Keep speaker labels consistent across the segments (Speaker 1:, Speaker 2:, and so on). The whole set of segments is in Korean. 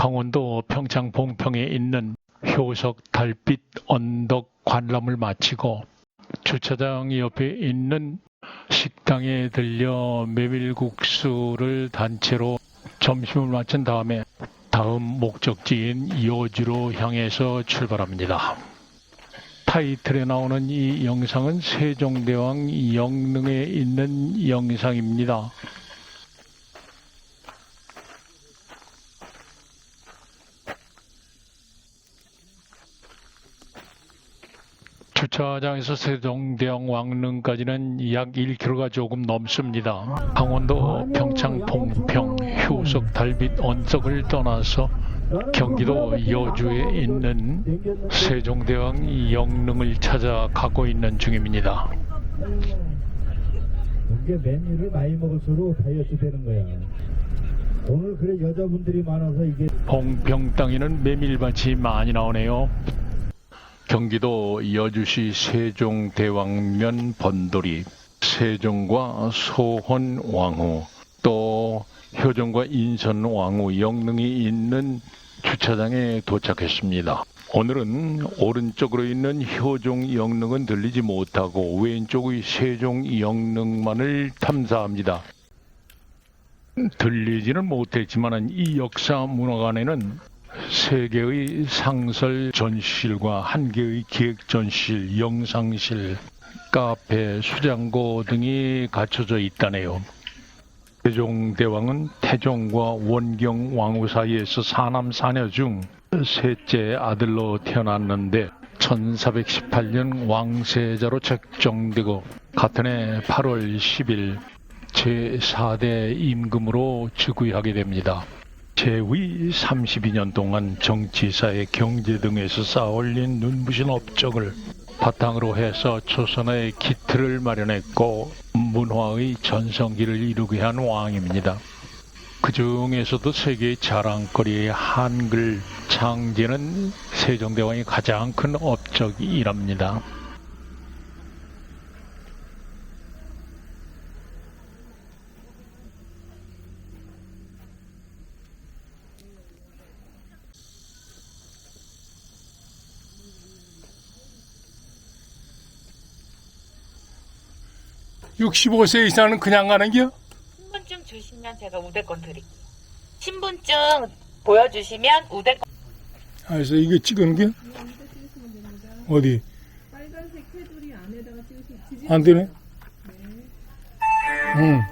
Speaker 1: 강원도 평창 봉평에 있는 효석 달빛 언덕 관람을 마치고 주차장 옆에 있는 식당에 들려 메밀국수를 단체로 점심을 마친 다음에 다음 목적지인 여주로 향해서 출발합니다. 타이틀에 나오는 이 영상은 세종대왕 영릉에 있는 영상입니다. 주차장에서 세종대왕 왕릉까지는 약 1km가 조금 넘습니다. 강원도 평창 봉평 효석 달빛 언덕을 떠나서 경기도 여주에 있는 세종대왕 영릉을 찾아 가고 있는 중입니다.
Speaker 2: 이게 메뉴를 많이 먹을수록 다이어트 되는 거야. 오늘 그래 여자분들이 많아서 이게
Speaker 1: 봉평 땅에는 메밀밭이 많이 나오네요. 경기도 여주시 세종대왕면 번돌이 세종과 소헌 왕후 또 효정과 인천 왕후 영릉이 있는 주차장에 도착했습니다. 오늘은 오른쪽으로 있는 효종 영릉은 들리지 못하고 왼쪽의 세종 영릉만을 탐사합니다. 들리지는 못했지만 이 역사 문화관에는 세 개의 상설 전시실과 한 개의 기획 전시실, 영상실, 카페, 수장고 등이 갖춰져 있다네요. 세종대왕은 태종과 원경 왕후 사이에서 사남 사녀 중 셋째 아들로 태어났는데 1418년 왕세자로 책정되고 같은 해 8월 10일 제4대 임금으로 즉위하게 됩니다. 재위 32년 동안 정치사회 경제 등에서 쌓아올린 눈부신 업적을 바탕으로 해서 조선의 기틀을 마련했고 문화의 전성기를 이루게 한 왕입니다. 그 중에서도 세계의 자랑거리의 한글 창제는 세종대왕이 가장 큰 업적이랍니다.
Speaker 3: 육십오 세 이상은 그냥 가는 겨?
Speaker 4: 신분증 주시면 제가 우대권 드릴게요. 신분증 보여주시면 우대권
Speaker 3: 그래서 이게 찍은 게? 어디?
Speaker 5: 빨간색 테두리 안에다가 찍으시
Speaker 3: 안 되네? 응.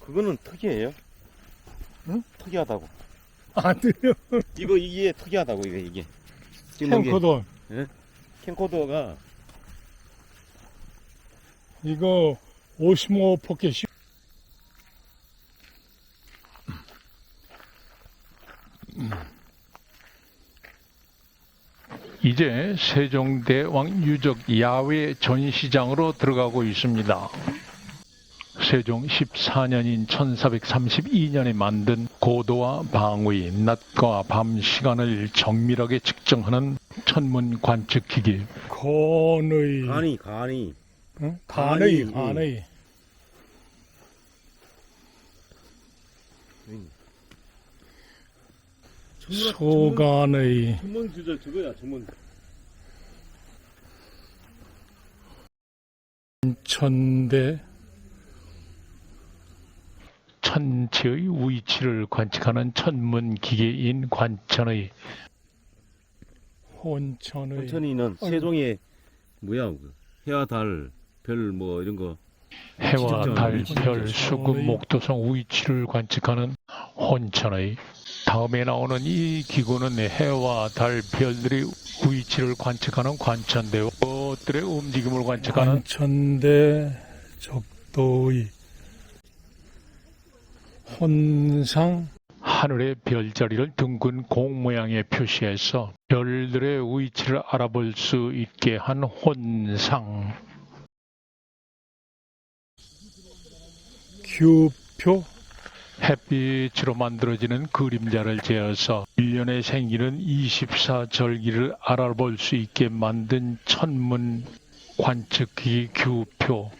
Speaker 6: 그거는 특이해요.
Speaker 3: 응?
Speaker 6: 특이하다고.
Speaker 3: 안 돼요.
Speaker 6: 이거 이게 특이하다고 이게 이게.
Speaker 3: 캠코더.
Speaker 6: 캠코더가
Speaker 3: 이거 55 포켓이.
Speaker 1: 이제 세종대왕 유적 야외 전시장으로 들어가고 있습니다. 세종 14년인 1432년에 만든 고도와 방위, 낮과 밤 시간을 정밀하게 측정하는 천문 관측 기기.
Speaker 3: 건의.
Speaker 6: 간이 간이
Speaker 3: 응? 간의, 간의. 소간의.
Speaker 6: 전문 주절 저거야 전문.
Speaker 3: 천대.
Speaker 1: 천체의 위치를 관측하는 천문 기계인 관천의
Speaker 3: 혼천의.
Speaker 6: 천천히는 세종의 뭐야 그 해와 달, 별 뭐 이런 거
Speaker 1: 해와 달, 별,
Speaker 3: 어이.
Speaker 1: 목도성 위치를 관측하는 혼천의 다음에 나오는 이 기구는 해와 달, 별들의 위치를 관측하는 관천대요. 것들의 움직임을 관측하는
Speaker 3: 관천대 적도의. 혼상.
Speaker 1: 하늘의 별자리를 둥근 공 모양에 표시해서 별들의 위치를 알아볼 수 있게 한 혼상.
Speaker 3: 규표.
Speaker 1: 햇빛으로 만들어지는 그림자를 재어서 1년에 생기는 24절기를 알아볼 수 있게 만든 천문 관측기 규표.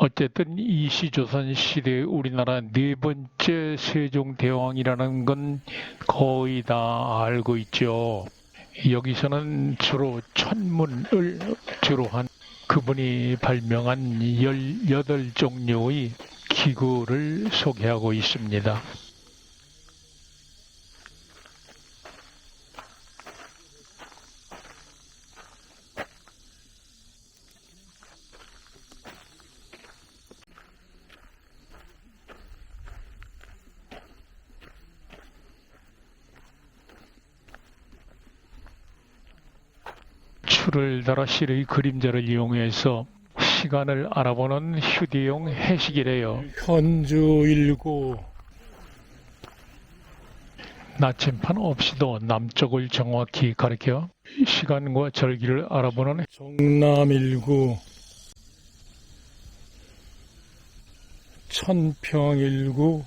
Speaker 1: 어쨌든 이시조선 시대 우리나라 네 번째 세종대왕이라는 건 거의 다 알고 있죠. 여기서는 주로 천문을 주로 한 그분이 발명한 18종류의 기구를 소개하고 있습니다. 줄을 달아 실의 그림자를 이용해서 시간을 알아보는 휴대용 해식이래요.
Speaker 3: 현주 일구.
Speaker 1: 나침판 없이도 남쪽을 정확히 가리켜 시간과 절기를 알아보는
Speaker 3: 정남 일구. 천평 일구.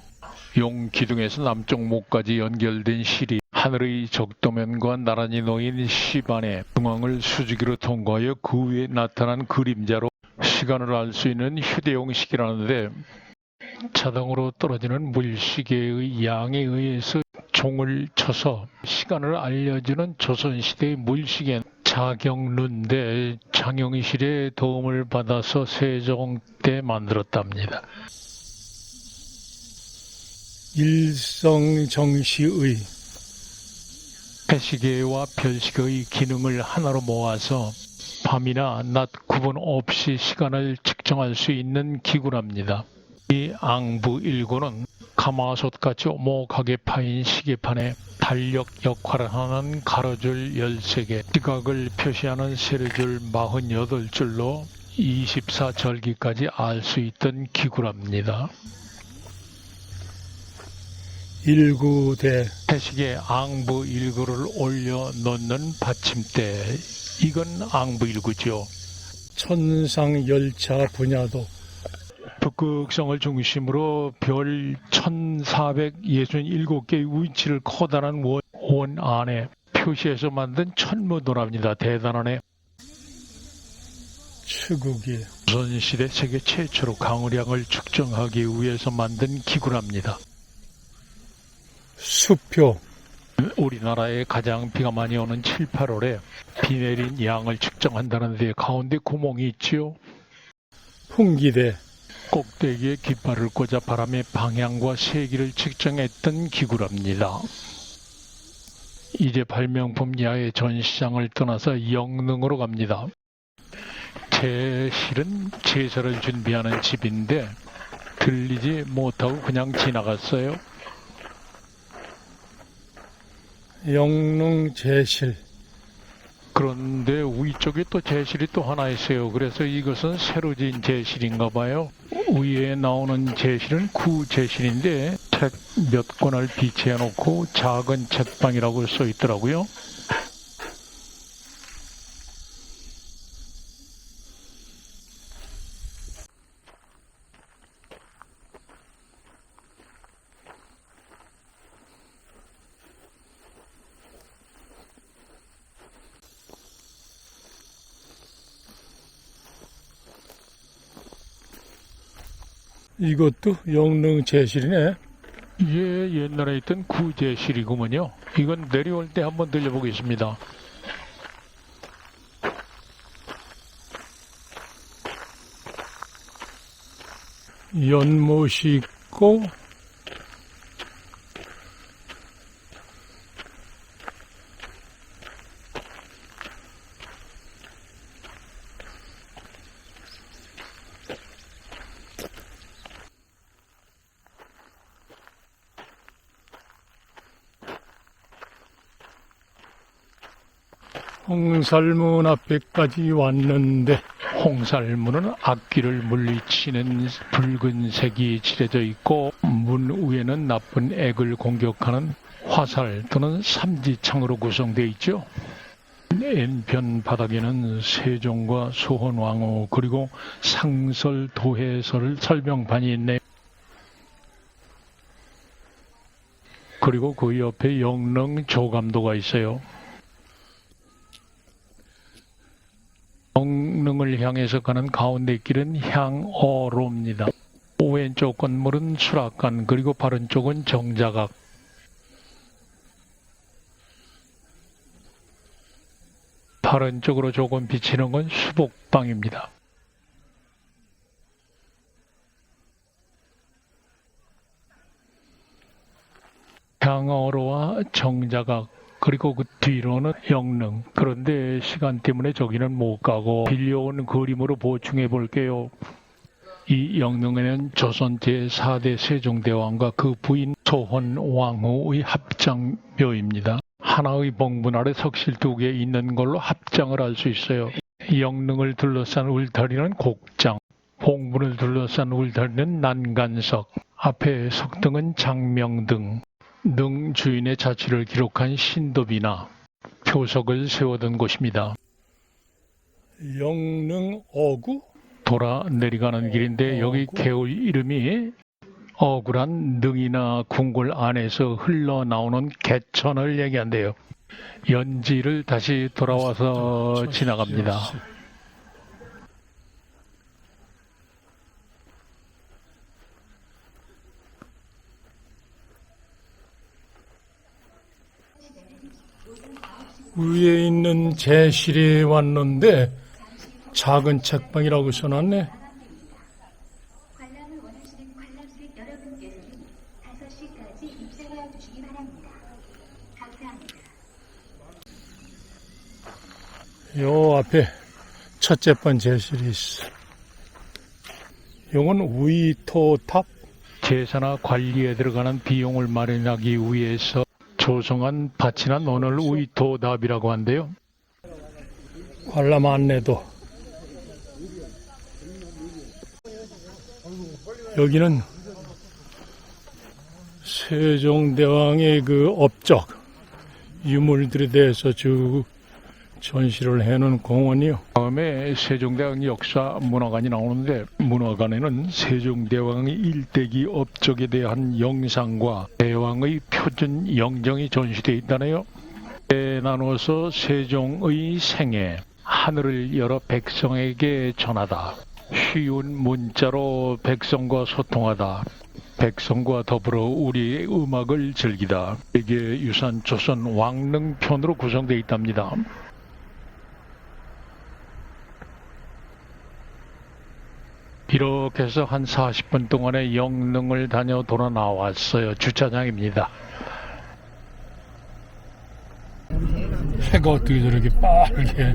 Speaker 1: 용 기둥에서 남쪽 목까지 연결된 실이 하늘의 적도면과 나란히 놓인 시반의 중앙을 수직으로 통과하여 그 위에 나타난 그림자로 시간을 알 수 있는 휴대용 시계라는데 자동으로 떨어지는 물시계의 양에 의해서 종을 쳐서 시간을 알려주는 조선시대의 물시계 자경룬대 장영실의 도움을 받아서 세종 때 만들었답니다.
Speaker 3: 일성정시의
Speaker 1: 해시계와 별시계의 기능을 하나로 모아서 밤이나 낮 구분 없이 시간을 측정할 수 있는 기구랍니다. 이 앙부 일구는 가마솥같이 오목하게 파인 시계판에 달력 역할을 하는 가로줄 13개, 지각을 표시하는 세로줄 48줄로 24절기까지 알 수 있던 기구랍니다.
Speaker 3: 일구대
Speaker 1: 해식에 앙부 일구를 올려 놓는 받침대. 이건 앙부 일구죠.
Speaker 3: 천상 열차 분야도
Speaker 1: 북극성을 중심으로 별 1467개의 위치를 커다란 원, 원 안에 표시해서 만든 천문도랍니다. 대단하네.
Speaker 3: 추국이
Speaker 1: 조선시대 세계 최초로 강우량을 측정하기 위해서 만든 기구랍니다.
Speaker 3: 수표
Speaker 1: 우리나라에 가장 비가 많이 오는 7, 8월에 비 내린 양을 측정한다는 데 가운데 구멍이 있지요.
Speaker 3: 풍기대
Speaker 1: 꼭대기에 깃발을 꽂아 바람의 방향과 세기를 측정했던 기구랍니다. 이제 발명품 야외 전시장을 떠나서 영릉으로 갑니다. 제 실은 제사를 준비하는 집인데 들리지 못하고 그냥 지나갔어요.
Speaker 3: 영릉 제실
Speaker 1: 그런데 위쪽에 또 제실이 또 하나 있어요. 그래서 이것은 새로 지은 제실인가 봐요. 위에 나오는 제실은 구제실인데 책 몇 권을 비치해 놓고 작은 책방이라고 써 있더라고요.
Speaker 3: 이것도 영릉 제실이네
Speaker 1: 예, 옛날에 있던 구제실이구먼요. 이건 내려올 때 한번 들려보겠습니다.
Speaker 3: 연못이 있고 홍살문 앞에까지 왔는데
Speaker 1: 홍살문은 악귀를 물리치는 붉은색이 칠해져 있고 문 위에는 나쁜 액을 공격하는 화살 또는 삼지창으로 구성되어 있죠. N편 바닥에는 세종과 소헌왕후 그리고 상설 도해설 설명판이 있네요. 그리고 그 옆에 영릉 조감도가 있어요. 영릉을 향해서 가는 가운데 길은 향어로입니다. 왼쪽 건물은 수락관 그리고 바른 쪽은 정자각 바른 쪽으로 조금 비치는 건 수복방입니다. 향어로와 정자각 그리고 그 뒤로는 영릉 그런데 시간 때문에 저기는 못 가고 빌려온 그림으로 보충해 볼게요. 이 영릉에는 조선 제4대 세종대왕과 그 부인 소헌 왕후의 합장묘입니다. 하나의 봉분 아래 석실 두 개 있는 걸로 합장을 할수 있어요. 영릉을 둘러싼 울타리는 곡장, 봉분을 둘러싼 울타리는 난간석, 앞에 석등은 장명등, 능 주인의 자취를 기록한 신도비나 표석을 세워둔 곳입니다.
Speaker 3: 영릉 어구?
Speaker 1: 돌아 내려가는 길인데 여기. 개울 이름이 억울한 능이나 궁궐 안에서 흘러나오는 개천을 얘기한대요. 연지를 다시 돌아와서 지나갑니다.
Speaker 3: 위에 있는 제실에 왔는데 작은 책방이라고 써놨네.
Speaker 7: 관람을 원하시는 관람객 여러분께서는 5시까지 입장해 주시기 바랍니다. 감사합니다.
Speaker 3: 요 앞에 첫째 번 제실이 있어. 요건 위토탑.
Speaker 1: 제사나 관리에 들어가는 비용을 마련하기 위해서 조성한 밭이나 논을 우이토답이라고 한대요.
Speaker 3: 관람 안내도. 여기는 세종대왕의 그 업적, 유물들에 대해서 쭉 전시를 해놓은 공원이요.
Speaker 1: 다음에 세종대왕 역사 문화관이 나오는데 문화관에는 세종대왕의 일대기 업적에 대한 영상과 대왕의 표준 영정이 전시되어 있다네요. 에 나눠서 세종의 생애, 하늘을 열어 백성에게 전하다. 쉬운 문자로 백성과 소통하다. 백성과 더불어 우리의 음악을 즐기다. 이게 유산 조선 왕릉편으로 구성되어 있답니다. 이렇게 해서 한 40분 동안에 영릉을 다녀 돌아 나왔어요. 주차장입니다.
Speaker 3: 해가 어떻게 저렇게 빠르게.